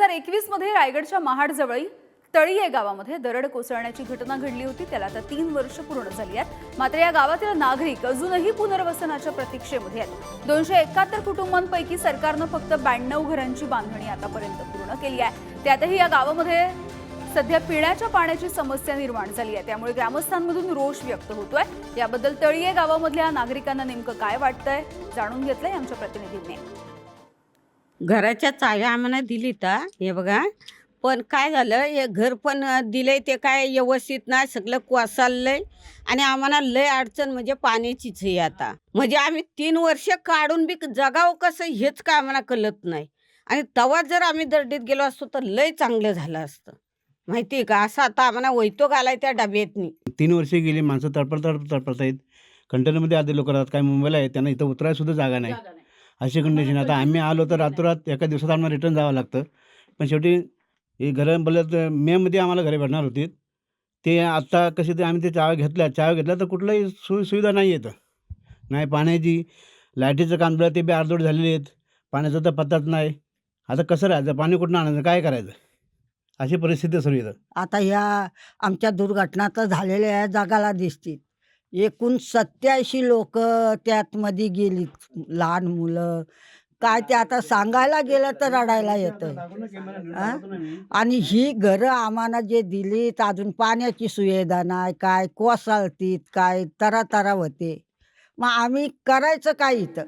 हजार एकवीसमध्ये रायगडच्या महाडजवळी तळी या गावामध्ये दरड कोसळण्याची घटना घडली होती. त्याला आता तीन वर्ष पूर्ण झाली आहेत. मात्र या गावातील नागरिक अजूनही पुनर्वसनाच्या प्रतीक्षेमध्ये आहेत. दोनशे एकाहत्तर कुटुंबांपैकी सरकारनं फक्त ब्याण्णव घरांची बांधणी आतापर्यंत पूर्ण केली आहे. त्यातही या गावामध्ये सध्या पिण्याच्या पाण्याची समस्या निर्माण झाली आहे. त्यामुळे ग्रामस्थांमधून रोष व्यक्त होतोय. याबद्दल तळीये गावामधल्या नागरिकांना नेमकं काय वाटतंय जाणून घेतलंय आमच्या प्रतिनिधींनी. घराच्या चाव्या आम्हाला दिली तर हे बघा. पण काय झालं हे घर पण दिलंय ते काय व्यवस्थित नाही सगळं कोसळलंय. आणि आम्हाला लय अडचण म्हणजे पाण्याचीच आहे आता. म्हणजे आम्ही तीन वर्ष काढून बी जगावं कसं हेच काय आम्हाला कळत नाही. आणि तेव्हा जर आम्ही दर्डीत गेलो असतो तर लय चांगलं झालं असतं. माहिती आहे का? असं आता आम्हाला वैतो घालाय त्या डब्यातनी. तीन वर्षे गेली माणसं तडपड तडपड तडपडत आहेत कंटेनरमध्ये आधी लोक राहतात. काय मुंबईला आहेत त्यांना इथं उतरायला सुद्धा जागा नाही. अशी कंडिशन आता आम्ही आलो तर रातोरात एका दिवसात आम्हाला रिटर्न जावं लागतं. पण शेवटी हे घरं तर मेमध्ये आम्हाला घरे भेटणार होती. ते आत्ता कशी ते आम्ही ते चाव्या घेतल्या चाव्या घेतल्या तर कुठलाही सोयी सुविधा नाही येतं. नाही पाण्याची लाईटीचं काम झालं ते बी अर्धवट झालेले आहेत. पाण्याचा तर पत्ताच नाही. आता कसं राहायचं? पाणी कुठून आणायचं? काय करायचं? अशी परिस्थिती सर्व इथं. आता ह्या आमच्या दुर्घटना तर झालेल्या या जगाला दिसतील. एकूण सत्याऐंशी लोक त्यात मध्ये गेली लहान मुलं. काय ते आता सांगायला गेलं तर रडायला येतं. आणि ही घरं आम्हाला जे दिलीत अजून पाण्याची सुविधा नाही काय कोसळतीत काय तरा तरा होते. मग आम्ही करायचं काय इथं?